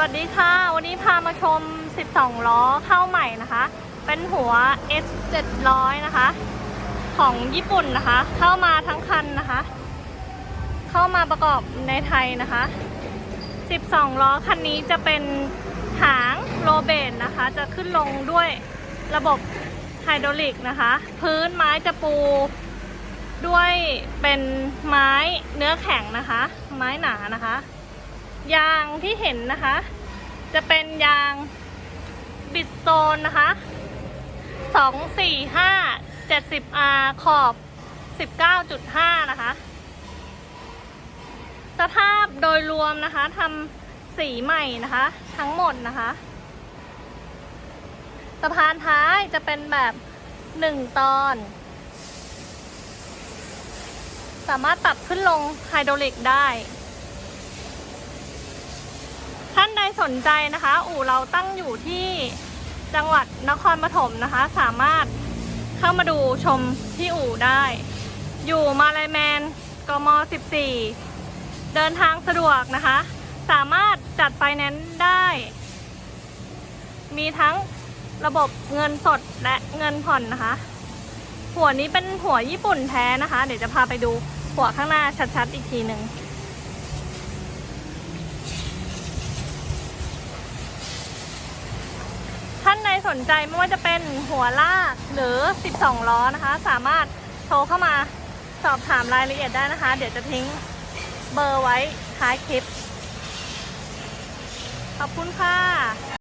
สวัสดีค่ะ วันนี้พามาชม 12 ล้อเข้าใหม่นะคะ เป็นหัว S 700นะคะ ของญี่ปุ่นนะคะ เข้ามาทั้งคันนะคะ เข้ามาประกอบในไทยนะคะ 12 ล้อคันนี้จะเป็นหางโรเบนนะคะ จะขึ้นลงด้วยระบบไฮดรอลิกนะคะ พื้นไม้จะปูด้วยเป็นไม้เนื้อแข็งนะคะ ไม้หนานะคะ ยางที่เห็นนะคะ จะเป็นยางบิดโซนนะคะ2 4 5 70 R ขอบ19.5นะคะ สภาพโดยรวมนะคะทำสีใหม่นะคะ ทั้งหมดนะคะสะพานท้ายจะเป็นแบบ1ตอน สามารถปรับขึ้นลงไฮดรอลิกได้ ท่านใดสนใจนะคะ อู่เราตั้งอยู่ที่จังหวัดนครปฐมนะคะ สามารถเข้ามาดูชมที่อู่ได้ อยู่มาลายแมนกม 14 เดินทางสะดวกนะคะ สามารถจัดไฟแนนซ์ได้ มีทั้งระบบเงินสดและเงินผ่อนนะคะ หัวนี้เป็นหัวญี่ปุ่นแท้นะคะ เดี๋ยวจะพาไปดูหัวข้างหน้าชัดๆอีกทีหนึ่ง ท่านใด สนใจไม่ว่าจะเป็นหัวลากหรือ 12 ล้อนะคะ สามารถโทรเข้ามาสอบถามรายละเอียดได้นะคะ เดี๋ยวจะทิ้งเบอร์ไว้ท้ายคลิป ขอบคุณค่ะ